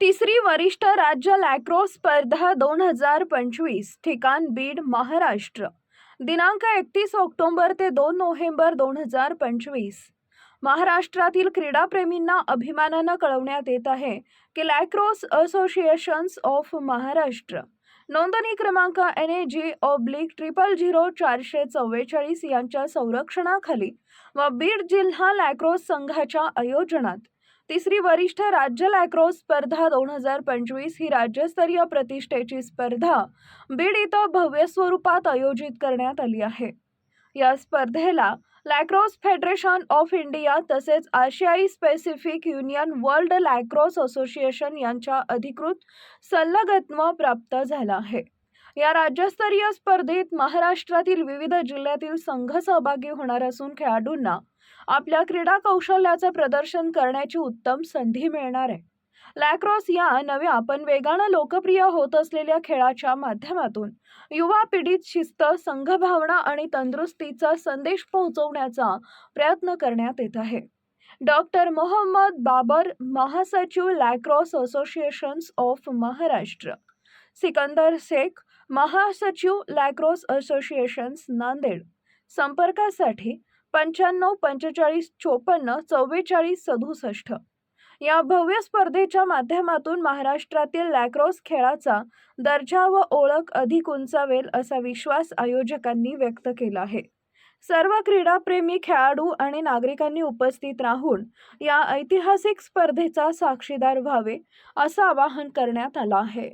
तिसरी वरिष्ठ राज्य लॅक्रो स्पर्धा दोन हजार पंचवीस ठिकाण बीड महाराष्ट्र. दिनांक एकतीस ऑक्टोबर ते दोन नोव्हेंबर दोन हजार पंचवीस. महाराष्ट्रातील क्रीडाप्रेमींना अभिमानानं कळवण्यात येत आहे की लॅक्रोस असोसिएशन्स ऑफ महाराष्ट्र. नोंदणी क्रमांक N A G oblique triple zero चारशे चव्वेचाळीस यांच्या संरक्षणाखाली व बीड जिल्हा लॅक्रोस संघाच्या आयोजनात तिसरी वरिष्ठ राज्य लॅक्रोस स्पर्धा दोन हजार पंचवीस ही राज्यस्तरीय प्रतिष्ठेची स्पर्धा बीड इथं भव्य स्वरूपात आयोजित करण्यात आली आहे. या स्पर्धेला लॅक्रोस फेडरेशन ऑफ इंडिया तसेच आशियाई specific union world lacrosse association यांच्या अधिकृत संलग्नत्व प्राप्त झाला आहे. या राज्यस्तरीय स्पर्धेत महाराष्ट्रातील विविध जिल्ह्यातील संघ सहभागी होणार असून खेळाडूंना आपल्या क्रीडा कौशल्याचं प्रदर्शन करण्याची उत्तम संधी मिळणार आहे. लॅक्रॉस या नव्या पण वेगानं लोकप्रिय होत असलेल्या खेळाच्या माध्यमातून युवा पिढीत शिस्त संघभावना आणि तंदुरुस्तीचा संदेश पोहोचवण्याचा प्रयत्न करण्यात येत आहे. डॉक्टर मोहम्मद बाबर महासचिव lacrosse associations of Maharashtra. Sikandar Shaikh महासचिव लॅक्रोस असोसिएशन्स नांदेड. संपर्कासाठी पंच्याण्णव पंचेचाळीस चोपन्न चव्वेचाळीस सदुसष्ट. या भव्य स्पर्धेच्या माध्यमातून महाराष्ट्रातील लॅक्रोस खेळाचा दर्जा व ओळख अधिक उंचावेल असा विश्वास आयोजकांनी व्यक्त केला आहे. सर्व क्रीडाप्रेमी खेळाडू आणि नागरिकांनी उपस्थित राहून या ऐतिहासिक स्पर्धेचा साक्षीदार व्हावे असं आवाहन करण्यात आलं आहे.